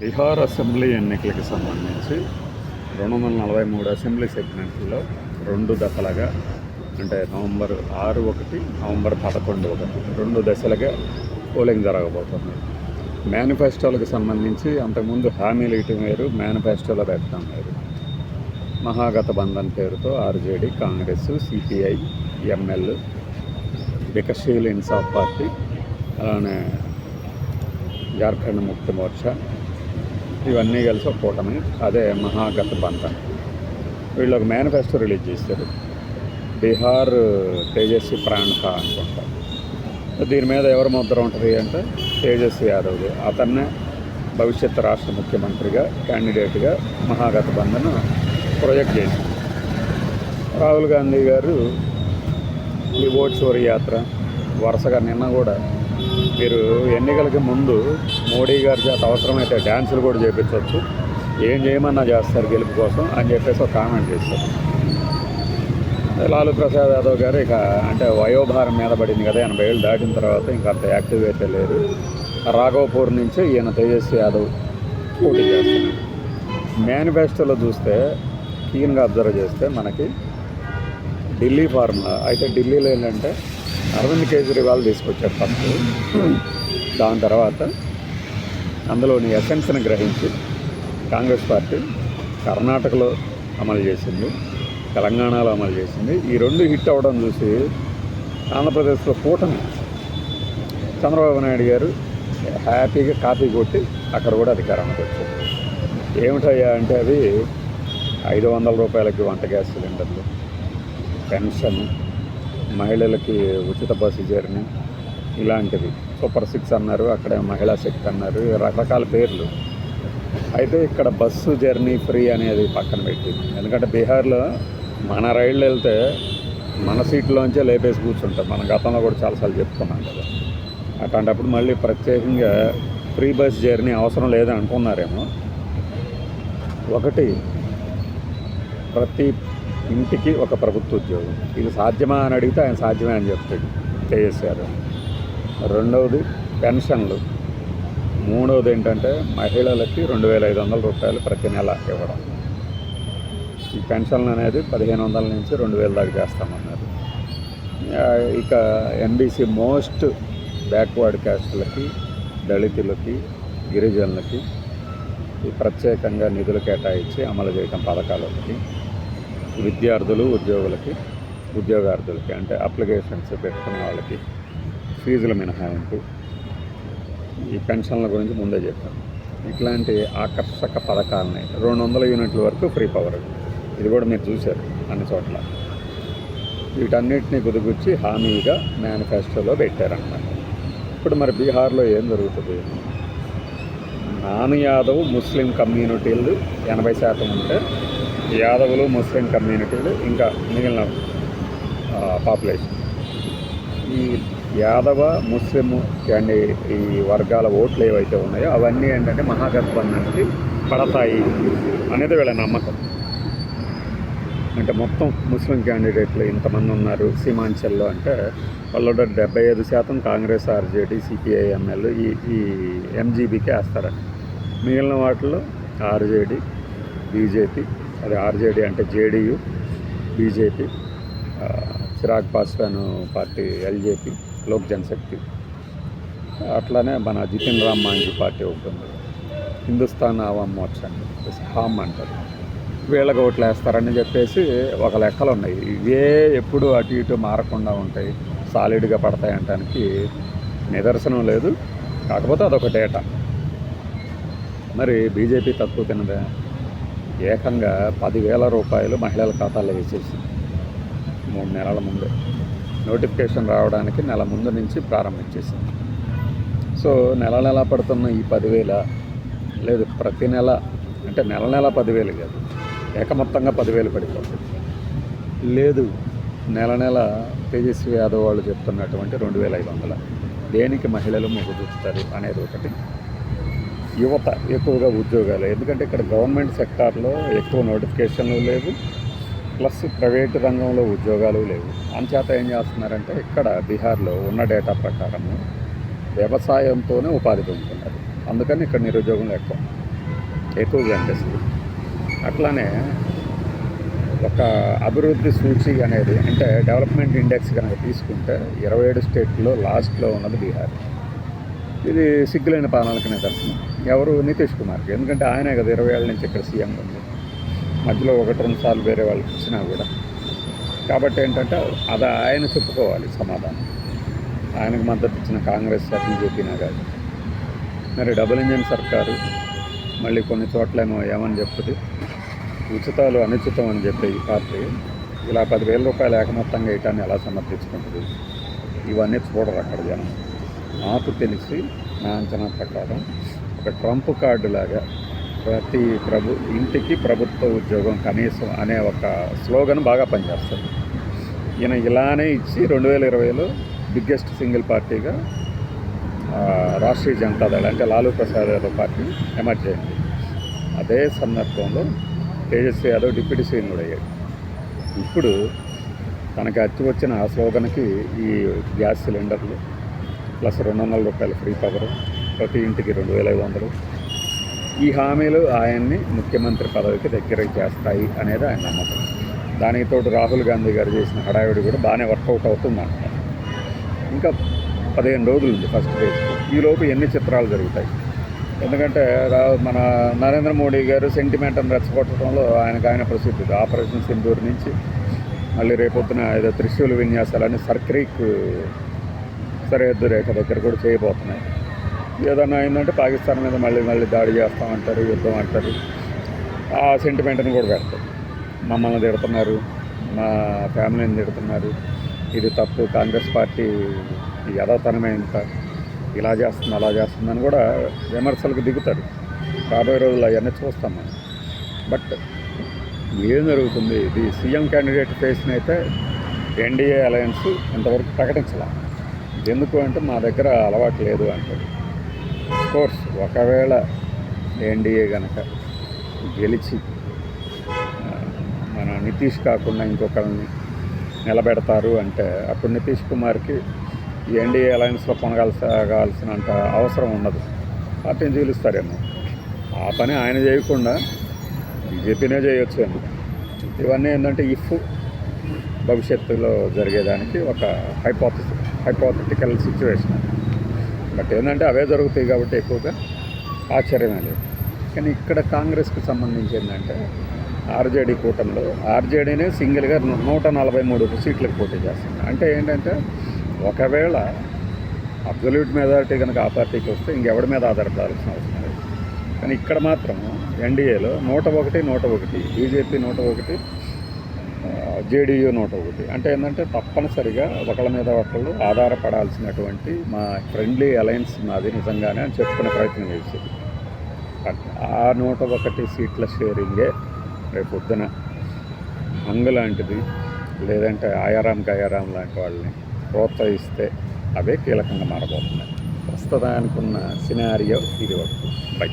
Bihar assembly ఎన్నికలకు సంబంధించి రెండు వందల నలభై మూడు అసెంబ్లీ సెగ్మెంట్లో రెండు దశలుగా అంటే నవంబర్ ఆరు ఒకటి నవంబర్ పదకొండు ఒకటి రెండు దశలుగా పోలింగ్ జరగబోతుంది. మేనిఫెస్టోలకు సంబంధించి అంతకుముందు హామీలు ఇవ్వటం వేరు మేనిఫెస్టోలో పెట్టడం వేరు. మహాగతబంధన్ పేరుతో RJD Congress CPI ML Vikassheel Insaf party అలానే జార్ఖండ్ ముక్తి మోర్చా ఇవన్నీ కలిసి ఒక కూటమి అదే మహాగఠబంధన్ వీళ్ళు ఒక మేనిఫెస్టో రిలీజ్ చేశారు. బీహార్ తేజస్వి ప్రాణక అనుకుంటా. దీని మీద ఎవరు ముద్ర ఉంటుంది అంటే తేజస్వి యాదవ్ అతన్నే భవిష్యత్ రాష్ట్ర ముఖ్యమంత్రిగా క్యాండిడేట్గా మహాగఠబంధన్ ప్రొజెక్ట్ చేసింది రాహుల్ గాంధీ గారు ఈ ఓట్ చోరీ యాత్ర వరుసగా నిన్న కూడా మీరు ఎన్నికలకి ముందు మోడీ గారి చేత అవసరమైతే డ్యాన్సులు కూడా చేయించవచ్చు ఏం చేయమన్నా చేస్తారు గెలుపు కోసం అని చెప్పేసి ఒక కామెంట్ చేశారు. లాలూ ప్రసాద్ యాదవ్ గారు ఇక అంటే వయోభారం మీద పడింది కదా ఎనభై ఏళ్ళు దాటిన తర్వాత ఇంకా అంత యాక్టివ్ అయితే లేరు. రాఘవపూర్ నుంచి ఈయన తేజస్వి యాదవ్ పోటీ చేస్తున్నారు. మేనిఫెస్టోలో చూస్తే క్లీన్గా అబ్జర్వ్ చేస్తే మనకి ఢిల్లీ ఫార్ములా అయితే ఢిల్లీలో ఏంటంటే అరవింద్ కేజ్రీవాల్ తీసుకొచ్చారు ఫస్ట్. దాని తర్వాత అందులోని ఎసెన్స్ని గ్రహించి కాంగ్రెస్ పార్టీ కర్ణాటకలో అమలు చేసింది తెలంగాణలో అమలు చేసింది. ఈ రెండు హిట్ అవ్వడం చూసి ఆంధ్రప్రదేశ్లో కూటమి చంద్రబాబు నాయుడు గారు హ్యాపీగా కాపీ కొట్టి అక్కడ కూడా అధికారానికి వచ్చారు. ఏమిటయ్యా అంటే అవి ఐదు వందల రూపాయలకి వంట గ్యాస్ సిలిండర్లు పెన్షన్ మహిళలకి ఉచిత బస్సు జర్నీ ఇలాంటివి. సూపర్ సిక్స్ అన్నారు అక్కడ మహిళా శక్తి అన్నారు రకరకాల పేర్లు. అయితే ఇక్కడ బస్సు జర్నీ ఫ్రీ అనేది పక్కన పెట్టి ఎందుకంటే బీహార్లో మన రైళ్ళు వెళ్తే మన సీట్లోంచే లేపేసి కూర్చుంటాం. మన గతంలో కూడా చాలాసార్లు చెప్తున్నాం కదా. అట్లాంటప్పుడు మళ్ళీ ప్రత్యేకంగా ఫ్రీ బస్ జర్నీ అవసరం లేదని అనుకున్నారేమో. ఒకటి ప్రతి ఇంటికి ఒక ప్రభుత్వ ఉద్యోగం. ఇది సాధ్యమా అని అడిగితే ఆయన సాధ్యమే అని చెప్తాడు చేశారు రెండవది పెన్షన్లు. మూడవది ఏంటంటే మహిళలకి రెండు వేల ఐదు వందల రూపాయలు ప్రతి నెల ఇవ్వడం. ఈ పెన్షన్లు అనేది పదిహేను వందల నుంచి రెండు వేల దాకా చేస్తామన్నారు. ఇక ఎన్బీసీ మోస్ట్ బ్యాక్వర్డ్ క్యాస్టులకి దళితులకి గిరిజనులకి ఈ ప్రత్యేకంగా నిధులు కేటాయించి అమలు చేయటం పథకాలు ఒకటి విద్యార్థులు ఉద్యోగులకి ఉద్యోగార్థులకి అంటే అప్లికేషన్స్ పెట్టుకున్న వాళ్ళకి ఫీజుల మినహాయింపు. ఈ పెన్షన్ల గురించి ముందే చెప్పాను. ఇట్లాంటి ఆకర్షక పథకాలని రెండు వందల యూనిట్ల వరకు ఫ్రీ పవర్. ఇది కూడా మీరు చూశారు అన్ని చోట్ల. వీటన్నిటిని గుదిగుచ్చి హామీగా మేనిఫెస్టోలో పెట్టారన్నమాట. ఇప్పుడు మరి బీహార్లో ఏం జరుగుతుంది? నాను యాదవ్ ముస్లిం కమ్యూనిటీలు ఎనభై శాతం ఉంటే యాదవులు ముస్లిం కమ్యూనిటీలు ఇంకా మిగిలిన పాపులేషన్. ఈ యాదవ ముస్లిం అండ్ ఈ వర్గాల ఓట్లు ఏవైతే ఉన్నాయో అవన్నీ ఏంటంటే మహాగఠబంధన్కి పడతాయి అనేది వీళ్ళ నమ్మకం. అంటే మొత్తం ముస్లిం క్యాండిడేట్లు ఇంతమంది ఉన్నారు సీమాంచల్లో అంటే వాళ్ళు డెబ్బై ఐదు శాతం కాంగ్రెస్ ఆర్జేడీ సిపిఐ ఎంఎల్ ఈ ఈ ఎంజీబీకే వేస్తారండి మిగిలిన వాటిలో ఆర్జేడీ బీజేపీ అది ఆర్జేడీ అంటే JDU BJP Chirag Paswan party LJP Lok Janshakti. అట్లానే మన జితిన్ రామ్ మాంజీ పార్టీ ఉంటుంది హిందుస్థాన్ ఆవామ్ మోర్చా అని హామ్ అంటారు. వీళ్ళకి ఓట్లు వేస్తారని చెప్పేసి ఒక లెక్కలు ఉన్నాయి. ఇవే ఎప్పుడు అటు ఇటు మారకుండా ఉంటాయి. సాలిడ్గా పడతాయి అంటానికి నిదర్శనం లేదు. కాకపోతే అదొక డేటా. మరి బీజేపీ తక్కువ తినదే? ఏకంగా పదివేల రూపాయలు మహిళల ఖాతాలో వేసేసింది మూడు నెలల ముందే. నోటిఫికేషన్ రావడానికి నెల ముందు నుంచి ప్రారంభించేసింది. సో నెల నెల పడుతున్న ఈ పదివేల లేదు ప్రతి నెల అంటే నెల నెల పదివేలు కాదు ఏకమొత్తంగా పదివేలు పడిపోతుంది. లేదు నెల నెల తేజస్వి యాదవ్ వాళ్ళు చెప్తున్నటువంటి రెండు వేల ఐదు వందల. దేనికి మహిళలు మొగ్గు చూస్తారు అనేది ఒకటి. యువత ఎక్కువగా ఉద్యోగాలు. ఎందుకంటే ఇక్కడ గవర్నమెంట్ సెక్టార్లో ఎక్కువ నోటిఫికేషన్లు లేవు. ప్లస్ ప్రైవేటు రంగంలో ఉద్యోగాలు లేవు. అంచేత ఏం చేస్తున్నారంటే ఇక్కడ బీహార్లో ఉన్న డేటా ప్రకారం వ్యవసాయంతోనే ఉపాధి పొందుతున్నారు. అందుకని ఇక్కడ నిరుద్యోగం ఎక్కువ ఎక్కువగా అనిపిస్తుంది. అట్లానే ఒక అభివృద్ధి సూచి అనేది అంటే డెవలప్మెంట్ ఇండెక్స్ కనుక తీసుకుంటే ఇరవై ఏడు స్టేట్లో లాస్ట్లో ఉన్నది బీహార్. ఇది సిగ్గులైన పాలనకి నిదర్శనం. ఎవరు నితీష్ కుమార్కి? ఎందుకంటే ఆయనే కదా ఇరవై ఏళ్ళ నుంచి ఇక్కడ సీఎం ఉంది. మధ్యలో ఒకటి రెండు సార్లు వేరే వాళ్ళకి ఇచ్చినా కూడా. కాబట్టి ఏంటంటే అది ఆయన చెప్పుకోవాలి సమాధానం. ఆయనకు మద్దతు ఇచ్చిన కాంగ్రెస్ బీజేపీనా కాదు. మరి డబుల్ ఇంజిన్ సర్కారు మళ్ళీ కొన్ని చోట్లేమో ఏమని చెప్తుంది? ఉచితాలు అనుచితం అని చెప్పే ఈ పార్టీ ఇలా పదివేల రూపాయలు ఏకమొత్తంగా ఇటాన్ని ఎలా సమర్థించుకుంటుంది? ఇవన్నీ చూడరు అక్కడ జనం. నాకు తెలిసి నా అంచనా ప్రకారం ఒక ట్రంప్ కార్డు లాగా ప్రతి ప్రభు ఇంటికి ప్రభుత్వ ఉద్యోగం కనీసం అనే ఒక స్లోగన్ బాగా పనిచేస్తుంది. ఈయన ఇలానే ఇచ్చి రెండు వేల ఇరవైలో బిగ్గెస్ట్ సింగిల్ పార్టీగా రాష్ట్రీయ జనతాదళ అంటే లాలూ ప్రసాద్ యాదవ్ పార్టీ ఎమర్జ్ అయింది. అదే సందర్భంలో తేజస్వి యాదవ్ డిప్యూటీ సీఎం కూడా అయ్యాడు. ఇప్పుడు తనకి అచ్చి వచ్చిన ఆ స్లోగన్కి ఈ గ్యాస్ సిలిండర్లు ప్లస్ రెండు వందల రూపాయలు ఫ్రీ పవర్ ప్రతి ఇంటికి రెండు వేల ఐదు వందలు. ఈ హామీలు ఆయన్ని ముఖ్యమంత్రి పదవికి దగ్గర చేస్తాయి అనేది ఆయన నమ్మకం. దానికి రాహుల్ గాంధీ గారు చేసిన హడావిడి కూడా బాగానే వర్కౌట్ అవుతుందంట. ఇంకా పదిహేను రోజులు ఉంది ఫస్ట్ ఫేజ్ ఈలోపు ఎన్ని చిత్రాలు జరుగుతాయి? ఎందుకంటే రా- మన నరేంద్ర మోడీ గారు సెంటిమెంట్ని రెచ్చగొట్టడంలో ఆయనకు ఆయన ప్రసిద్ధి. ఆపరేషన్ సింధూర్ నుంచి మళ్ళీ రేపొద్దున ఏదో త్రిశూల విన్యాసాలని సర్క్రీక్ సరిహద్దు రేఖ దగ్గర కూడా చేయబోతున్నాయి. ఏదైనా అయిందంటే పాకిస్తాన్ మీద మళ్ళీ మళ్ళీ దాడి చేస్తామంటారు యుద్ధం అంటారు. ఆ సెంటిమెంట్ని కూడా పెడతారు. మమ్మల్ని తిడుతున్నారు మా ఫ్యామిలీని తిడుతున్నారు. ఇది తప్పు కాంగ్రెస్ పార్టీ యథాతనమే ఇంకా ఇలా చేస్తుంది అలా చేస్తుందని కూడా విమర్శలకు దిగుతారు. రాబోయే రోజులు అవన్నీ చూస్తాం మనం. బట్ ఏం జరుగుతుంది? ఇది సీఎం క్యాండిడేట్ ఫేస్ని అయితే ఎన్డీఏ అలయన్స్ ఇంతవరకు ప్రకటించాల. ఎందుకు అంటే మా దగ్గర అలవాటు లేదు అంటారు. కోర్స్ ఒకవేళ ఎన్డీఏ కనుక గెలిచి మన నితీష్ కాకుండా ఇంకొకరిని నిలబెడతారు అంటే అప్పుడు నితీష్ కుమార్కి ఎన్డీఏ అలయన్స్లో కొనగలసాగాల్సినంత అవసరం ఉండదు. పార్టీని చీలుస్తారేమో ఆ పని ఆయన చేయకుండా బీజేపీనే చేయొచ్చేమో ఇవన్నీ ఏంటంటే ఇఫ్ భవిష్యత్తులో జరిగేదానికి ఒక హైపోథిస్ హైపోథెటికల్ సిచ్యువేషన్. బట్ ఏంటంటే అవే జరుగుతాయి కాబట్టి ఎక్కువగా ఆశ్చర్యమే లేదు. కానీ ఇక్కడ కాంగ్రెస్కి సంబంధించి ఏంటంటే ఆర్జేడీ కూటమిలో ఆర్జేడీనే సింగిల్గా నూట నలభై మూడు సీట్లకు పోటీ చేస్తుంది. అంటే ఏంటంటే ఒకవేళ అబ్జల్యూట్ మెజారిటీ కనుక ఆ పార్టీకి వస్తే ఇంకెవడి మీద ఆధారపడాల్సిన అవసరం లేదు. కానీ ఇక్కడ మాత్రం ఎన్డీఏలో నూట ఒకటి నూట ఒకటి బీజేపీ నూట ఒకటి జేడీయూ నూట ఒకటి. అంటే ఏంటంటే తప్పనిసరిగా ఒకళ్ళ మీద ఒకళ్ళు ఆధారపడాల్సినటువంటి మా ఫ్రెండ్లీ అలయన్స్ మాది నిజంగానే అని చెప్పుకునే ప్రయత్నం చేసేది. ఆ నూట ఒకటి సీట్ల షేరింగే రేపు పొద్దున హంగు లాంటిది లేదంటే ఆయారాం గయారాం లాంటి వాళ్ళని ప్రోత్సహిస్తే అవే కీలకంగా మారబోతున్నాయి. ప్రస్తుతానికి ఉన్న సినారియో ఇది వరకు బై.